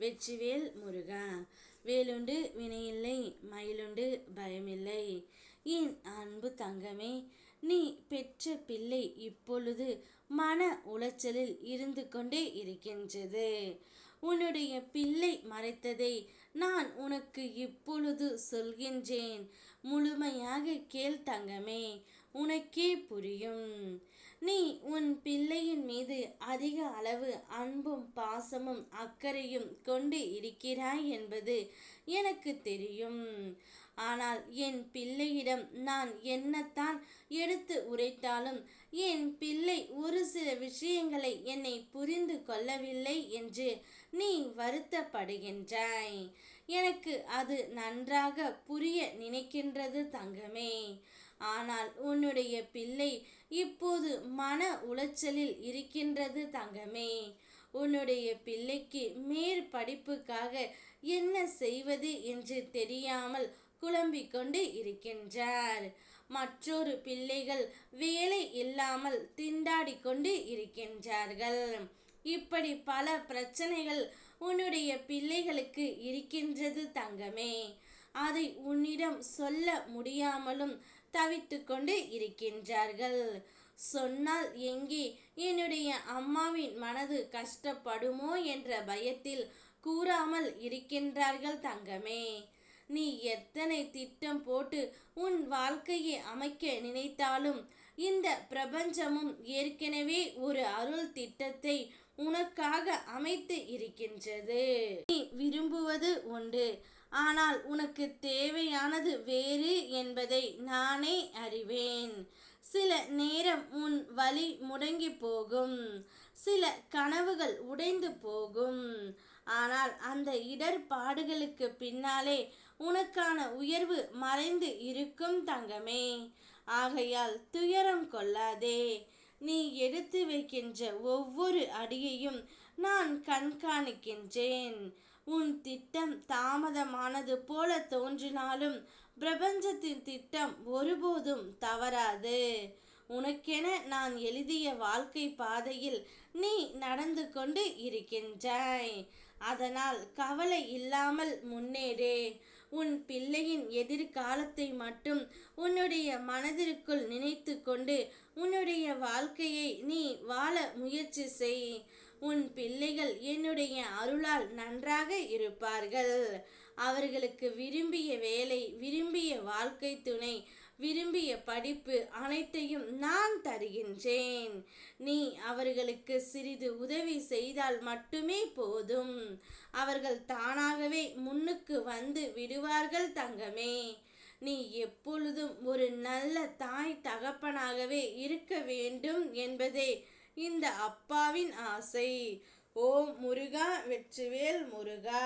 வெற்றிவேல் முருகா. வேலுண்டு வினையில்லை மயிலுண்டு பயமில்லை. என் அன்பு தங்கமே நீ பெற்ற பிள்ளை இப்பொழுது மன உளைச்சலில் இருந்து கொண்டே இருக்கின்றது. உன்னுடைய பிள்ளை மறைத்ததை நான் உனக்கு இப்பொழுது சொல்கின்றேன். முழுமையாக கேள் தங்கமே உனக்கே புரியும். நீ உன் பிள்ளையின் மீது அதிக அளவு அன்பும் பாசமும் அக்கறையும் கொண்டு இருக்கிறாய் என்பது எனக்கு தெரியும். ஆனால் என் பிள்ளையிடம் நான் என்னத்தான் எடுத்து உரைத்தாலும் என் பிள்ளை ஒரு சில விஷயங்களை என்னை புரிந்து கொள்ளவில்லை என்று நீ வருத்தப்படுகின்றாய். எனக்கு அது நன்றாக புரிய நினைக்கின்றது தங்கமே. ஆனால் உன்னுடைய பிள்ளை இப்போது மன உளைச்சலில் இருக்கின்றது தங்கமே. உன்னுடைய பிள்ளைக்கு மேற் படிப்புக்காக என்ன செய்வது என்று தெரியாமல் குழம்பிக் கொண்டு இருக்கின்றார். மற்றொரு பிள்ளைகள் வேலை இல்லாமல் திண்டாடி கொண்டு இருக்கின்றார்கள். இப்படி பல பிரச்சனைகள் உன்னுடைய பிள்ளைகளுக்கு இருக்கின்றது தங்கமே. அதை உன்னிடம் சொல்ல முடியாமலும் தவித்து கொண்டு இருக்கின்றார்கள். சொன்னால் எங்கே? என்னுடைய அம்மாவின் மனது கஷ்டப்படுமோ என்ற பயத்தில் கூறாமல் இருக்கின்றார்கள் தங்கமே. நீ எத்தனை திட்டம் போட்டு உன் வாழ்க்கையை அமைக்க நினைத்தாலும் இந்த பிரபஞ்சமும் ஏற்கனவே ஒரு அருள் திட்டத்தை உனக்காக அமைத்து இருக்கின்றது. நீ விரும்புவது உண்டு. ஆனால் உனக்கு தேவையானது வேறு என்பதை நானே அறிவேன். சில நேரம் உன் வழி முடங்கி போகும். சில கனவுகள் உடைந்து போகும். ஆனால் அந்த இடர்பாடுகளுக்கு பின்னாலே உனக்கான உயர்வு மறைந்து இருக்கும் தங்கமே. ஆகையால் துயரம் கொள்ளாதே. நீ எடுத்து வைக்கின்ற ஒவ்வொரு அடியையும் நான் கண்காணிக்கின்றேன். உன் திட்டம் தாமதமானது போல தோன்றினாலும் பிரபஞ்சத்தின் திட்டம் ஒருபோதும் தவறாது. உனக்கென நான் எழுதிய வாழ்க்கை பாதையில் நீ நடந்து கொண்டு இருக்கின்றாய். அதனால் கவலை இல்லாமல் முன்னேறே. உன் பிள்ளையின் எதிர்காலத்தை மட்டும் உன்னுடைய மனதிற்குள் நினைத்து கொண்டு உன்னுடைய வாழ்க்கையை நீ வாழ முயற்சி செய். உன் பிள்ளைகள் என்னுடைய அருளால் நன்றாக இருப்பார்கள். அவர்களுக்கு விரும்பிய வேலை விரும்பிய வாழ்க்கை துணை விரும்பிய படிப்பு அனைத்தையும் நான் தருகின்றேன். நீ அவர்களுக்கு சிறிது உதவி செய்தால் மட்டுமே போதும். அவர்கள் தானாகவே முன்னுக்கு வந்து விடுவார்கள் தங்கமே. நீ எப்பொழுதும் ஒரு நல்ல தாய் தகப்பனாகவே இருக்க வேண்டும் என்பதே இந்த அப்பாவின் ஆசை. ஓம் முருகா வெற்றிவேல் முருகா.